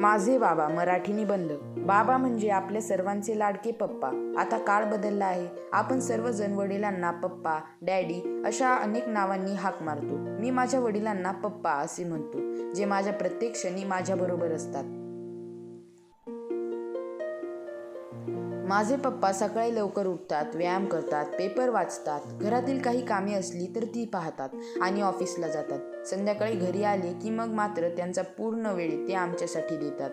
माझे बाबा मराठी निबंध बाबा म्हणजे आपल्या सर्वांचे लाडके पप्पा. आता काळ बदलला आहे. आपण सर्वजण वडिलांना पप्पा डॅडी अशा अनेक नावांनी हाक मारतो. मी माझ्या वडिलांना पप्पा असे म्हणतो जे माझ्या प्रत्येक क्षणी माझ्याबरोबर असतात. माझे पप्पा सकाळी लवकर उठतात व्यायाम करतात पेपर वाचतात. घरातील काही कामे असली तर ती पाहतात आणि ऑफिसला जातात. संध्याकाळी घरी आले की मग मात्र त्यांचा पूर्ण वेळ ते आमच्यासाठी देतात.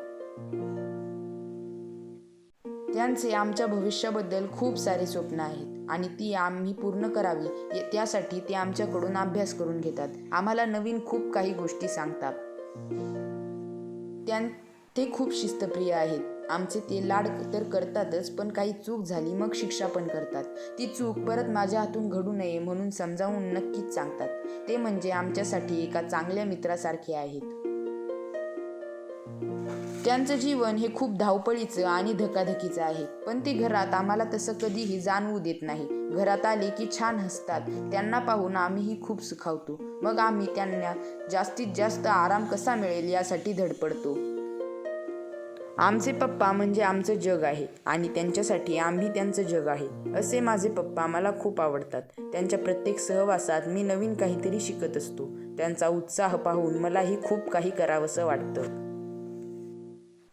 त्यांचे आमच्या भविष्याबद्दल खूप सारे स्वप्न आहेत आणि ती आम्ही पूर्ण करावी त्यासाठी ते आमच्याकडून अभ्यास करून घेतात. आम्हाला नवीन खूप काही गोष्टी सांगतात. त्यां ते खूप शिस्तप्रिय आहेत. आमचे ते लाड तर करतातच पण काही चूक झाली मग शिक्षा पण करतात. ती चूक परत माझ्या हातून घडू नये म्हणून समजावून नक्कीच सांगतात. ते म्हणजे आमच्यासाठी एका चांगल्या मित्रासारखे आहेत. त्यांचं जीवन हे खूप धावपळीचं आणि धकाधकीचं आहे. पण ते घरात आम्हाला तसं कधीही जाणवू देत नाही. घरात आले की छान हसतात. त्यांना पाहून आम्हीही खूप सुखावतो. मग आम्ही त्यांना जास्तीत जास्त आराम कसा मिळेल यासाठी धडपडतो. आमचे पप्पा म्हणजे आमचं जग आहे आणि त्यांच्यासाठी आम्ही त्यांचं जग आहे असे माझे पप्पा मला खूप आवडतात. त्यांच्या प्रत्येक सहवासात मी नवीन काहीतरी शिकत असतो. त्यांचा उत्साह पाहून मलाही खूप काही करावंसं वाटतं.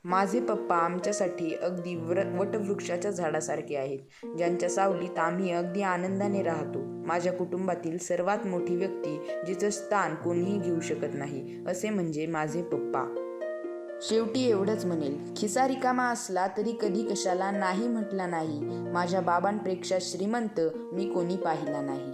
माझे पप्पा आमच्यासाठी अगदी व्र वटवृक्षाच्या झाडासारखे आहेत. ज्यांच्या सावलीत आम्ही अगदी आनंदाने राहतो. माझ्या कुटुंबातील सर्वात मोठी व्यक्ती जिचं स्थान कोणीही घेऊ शकत नाही असे म्हणजे माझे पप्पा. शेवटी एवढंच म्हणेल खिसा रिकामा असला तरी कधी कशाला नाही म्हटला नाही. माझ्या बाबांपेक्षा श्रीमंत मी कोणी पाहिला नाही.